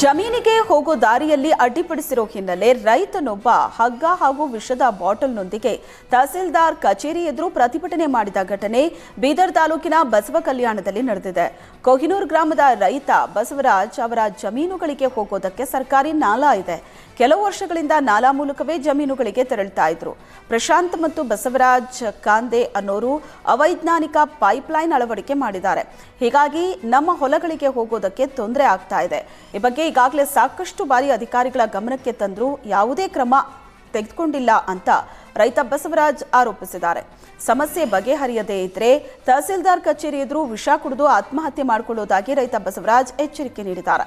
ಜಮೀನಿಗೆ ಹೋಗೋ ದಾರಿಯಲ್ಲಿ ಅಡ್ಡಿಪಡಿಸಿರೋ ಹಿನ್ನೆಲೆ ರೈತನೊಬ್ಬ ಹಗ್ಗ ಹಾಗೂ ವಿಷದ ಬಾಟಲ್ನೊಂದಿಗೆ ತಹಸೀಲ್ದಾರ್ ಕಚೇರಿ ಎದುರು ಪ್ರತಿಭಟನೆ ಮಾಡಿದ ಘಟನೆ ಬೀದರ್ ತಾಲೂಕಿನ ಬಸವ ಕಲ್ಯಾಣದಲ್ಲಿ ನಡೆದಿದೆ. ಕೊಹಿನೂರ್ ಗ್ರಾಮದ ರೈತ ಬಸವರಾಜ್ ಅವರ ಜಮೀನುಗಳಿಗೆ ಹೋಗೋದಕ್ಕೆ ಸರ್ಕಾರಿ ನಾಲಾ ಇದೆ. ಕೆಲವು ವರ್ಷಗಳಿಂದ ನಾಲಾ ಮೂಲಕವೇ ಜಮೀನುಗಳಿಗೆ ತೆರಳುತ್ತಾ ಇದ್ರು. ಪ್ರಶಾಂತ್ ಮತ್ತು ಬಸವರಾಜ್ ಕಾಂದೆ ಅನ್ನೋರು ಅವೈಜ್ಞಾನಿಕ ಪೈಪ್ಲೈನ್ ಅಳವಡಿಕೆ ಮಾಡಿದ್ದಾರೆ. ಹೀಗಾಗಿ ನಮ್ಮ ಹೊಲಗಳಿಗೆ ಹೋಗೋದಕ್ಕೆ ತೊಂದರೆ ಆಗ್ತಾ ಇದೆ. ಈ ಬಗ್ಗೆ ಈಗಾಗಲೇ ಸಾಕಷ್ಟು ಬಾರಿ ಅಧಿಕಾರಿಗಳ ಗಮನಕ್ಕೆ ತಂದರೂ ಯಾವುದೇ ಕ್ರಮ ತೆಗೆದುಕೊಂಡಿಲ್ಲ ಅಂತ ರೈತ ಬಸವರಾಜ್ ಆರೋಪಿಸಿದ್ದಾರೆ. ಸಮಸ್ಯೆ ಬಗೆಹರಿಯದೇ ಇದ್ರೆ ತಹಸೀಲ್ದಾರ್ ಕಚೇರಿ ಎದುರು ವಿಷ ಕುಡಿದು ಆತ್ಮಹತ್ಯೆ ಮಾಡಿಕೊಳ್ಳುವುದಾಗಿ ರೈತ ಬಸವರಾಜ್ ಎಚ್ಚರಿಕೆ ನೀಡಿದ್ದಾರೆ.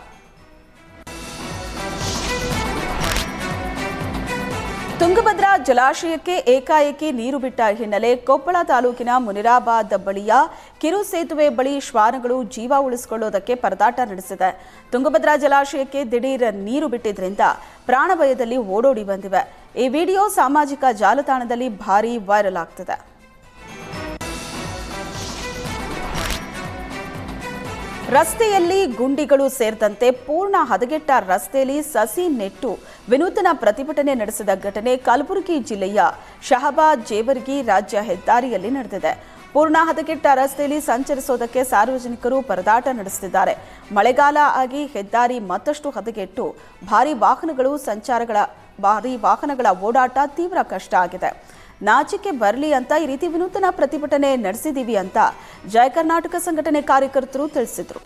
ತುಂಗಭದ್ರಾ ಜಲಾಶಯಕ್ಕೆ ಏಕಾಏಕಿ ನೀರು ಬಿಟ್ಟ ಹಿನ್ನೆಲೆ ಕೊಪ್ಪಳ ತಾಲೂಕಿನ ಮುನಿರಾಬಾದ್ ಬಳಿಯ ಕಿರು ಸೇತುವೆ ಬಳಿ ಶ್ವಾನಗಳು ಜೀವ ಉಳಿಸಿಕೊಳ್ಳುವುದಕ್ಕೆ ಪರದಾಟ ನಡೆಸಿದೆ. ತುಂಗಭದ್ರಾ ಜಲಾಶಯಕ್ಕೆ ದಿಢೀರ್ ನೀರು ಬಿಟ್ಟಿದ್ರಿಂದ ಪ್ರಾಣಭಯದಲ್ಲಿ ಓಡೋಡಿ ಬಂದಿವೆ. ಈ ವಿಡಿಯೋ ಸಾಮಾಜಿಕ ಜಾಲತಾಣದಲ್ಲಿ ಭಾರೀ ವೈರಲ್ ಆಗ್ತಿದೆ. ರಸ್ತೆಯಲ್ಲಿ ಗುಂಡಿಗಳು ಸೇರಿದಂತೆ ಪೂರ್ಣ ಹದಗೆಟ್ಟ ರಸ್ತೆಯಲ್ಲಿ ಸಸಿ ನೆಟ್ಟು ವಿನೂತನ ಪ್ರತಿಭಟನೆ ನಡೆಸಿದ ಘಟನೆ ಕಲಬುರಗಿ ಜಿಲ್ಲೆಯ ಶಹಬಾದ್ ಜೇವರ್ಗಿ ರಾಜ್ಯ ಹೆದ್ದಾರಿಯಲ್ಲಿ ನಡೆದಿದೆ. ಪೂರ್ಣ ಹದಗೆಟ್ಟ ರಸ್ತೆಯಲ್ಲಿ ಸಂಚರಿಸೋದಕ್ಕೆ ಸಾರ್ವಜನಿಕರು ಪರದಾಟ ನಡೆಸುತ್ತಿದ್ದಾರೆ. ಮಳೆಗಾಲ ಆಗಿ ಹೆದ್ದಾರಿ ಮತ್ತಷ್ಟು ಹದಗೆಟ್ಟು ಭಾರಿ ವಾಹನಗಳು, ಸಂಚಾರಗಳ ಭಾರಿ ವಾಹನಗಳ ಓಡಾಟ ತೀವ್ರ ಕಷ್ಟ ಆಗಿದೆ. ನಾಚಿಕೆ ಬರಲಿ ಅಂತ ಈ ರೀತಿ ವಿನೂತನ ಪ್ರತಿಭಟನೆ ನಡೆಸಿದೀವಿ ಅಂತ ಜಯ ಕರ್ನಾಟಕ ಸಂಘಟನೆ ಕಾರ್ಯಕರ್ತರು ತಿಳಿಸಿದರು.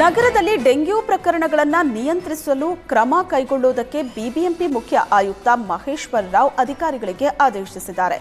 ನಗರದಲ್ಲಿ ಡೆಂಗ್ಯೂ ಪ್ರಕರಣಗಳನ್ನು ನಿಯಂತ್ರಿಸಲು ಕ್ರಮ ಕೈಗೊಳ್ಳುವುದಕ್ಕೆ ಬಿಬಿಎಂಪಿ ಮುಖ್ಯ ಆಯುಕ್ತ ಮಹೇಶ್ವರ ರಾವ್ ಅಧಿಕಾರಿಗಳಿಗೆ ಆದೇಶಿಸಿದ್ದಾರೆ.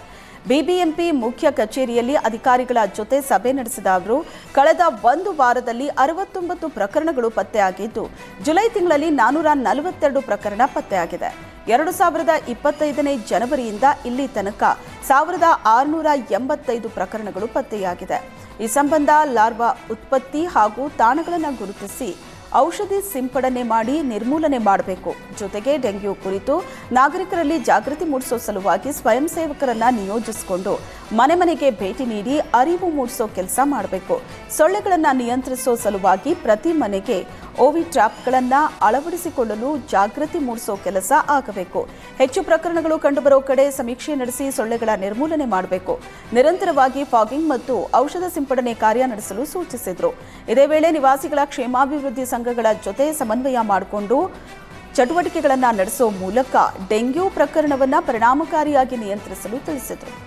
ಬಿಬಿಎಂಪಿ ಮುಖ್ಯ ಕಚೇರಿಯಲ್ಲಿ ಅಧಿಕಾರಿಗಳ ಜೊತೆ ಸಭೆ ನಡೆಸಿದ ಅವರು, ಕಳೆದ ಒಂದು ವಾರದಲ್ಲಿ ಅರವತ್ತೊಂಬತ್ತು ಪ್ರಕರಣಗಳು ಪತ್ತೆಯಾಗಿದ್ದು, ಜುಲೈ ತಿಂಗಳಲ್ಲಿ ನಾನೂರ ನಲವತ್ತೆರಡು ಪ್ರಕರಣ ಪತ್ತೆಯಾಗಿದೆ. ಎರಡು ಸಾವಿರದ ಇಪ್ಪತ್ತೈದನೇ ಜನವರಿಯಿಂದ ಇಲ್ಲಿ ತನಕ ಸಾವಿರದ ಆರುನೂರ ಎಂಬತ್ತೈದು ಪ್ರಕರಣಗಳು ಪತ್ತೆಯಾಗಿದೆ. ಈ ಸಂಬಂಧ ಲಾರ್ವಾ ಉತ್ಪತ್ತಿ ಹಾಗೂ ತಾಣಗಳನ್ನು ಗುರುತಿಸಿ ಔಷಧಿ ಸಿಂಪಡಣೆ ಮಾಡಿ ನಿರ್ಮೂಲನೆ ಮಾಡಬೇಕು. ಜೊತೆಗೆ ಡೆಂಗ್ಯೂ ಕುರಿತು ನಾಗರಿಕರಲ್ಲಿ ಜಾಗೃತಿ ಮೂಡಿಸೋ ಸಲುವಾಗಿ ಸ್ವಯಂ ಸೇವಕರನ್ನ ನಿಯೋಜಿಸಿಕೊಂಡು ಮನೆ ಮನೆಗೆ ಭೇಟಿ ನೀಡಿ ಅರಿವು ಮೂಡಿಸೋ ಕೆಲಸ ಮಾಡಬೇಕು. ಸೊಳ್ಳೆಗಳನ್ನು ನಿಯಂತ್ರಿಸೋ ಸಲುವಾಗಿ ಪ್ರತಿ ಮನೆಗೆ ಓವಿ ಟ್ರಾಪ್ಗಳನ್ನು ಅಳವಡಿಸಿಕೊಳ್ಳಲು ಜಾಗೃತಿ ಮೂಡಿಸೋ ಕೆಲಸ ಆಗಬೇಕು. ಹೆಚ್ಚು ಪ್ರಕರಣಗಳು ಕಂಡುಬರೋ ಕಡೆ ಸಮೀಕ್ಷೆ ನಡೆಸಿ ಸೊಳ್ಳೆಗಳ ನಿರ್ಮೂಲನೆ ಮಾಡಬೇಕು. ನಿರಂತರವಾಗಿ ಫಾಗಿಂಗ್ ಮತ್ತು ಔಷಧ ಸಿಂಪಡಣೆ ಕಾರ್ಯ ನಡೆಸಲು ಸೂಚಿಸಿದರು. ಇದೇ ವೇಳೆ ನಿವಾಸಿಗಳ ಕ್ಷೇಮಾಭಿವೃದ್ಧಿ ಸಂಘಗಳ ಜೊತೆ ಸಮನ್ವಯ ಮಾಡಿಕೊಂಡು ಚಟುವಟಿಕೆಗಳನ್ನು ನಡೆಸೋ ಮೂಲಕ ಡೆಂಗ್ಯೂ ಪ್ರಕರಣವನ್ನು ಪರಿಣಾಮಕಾರಿಯಾಗಿ ನಿಯಂತ್ರಿಸಲು ತಿಳಿಸಿದರು.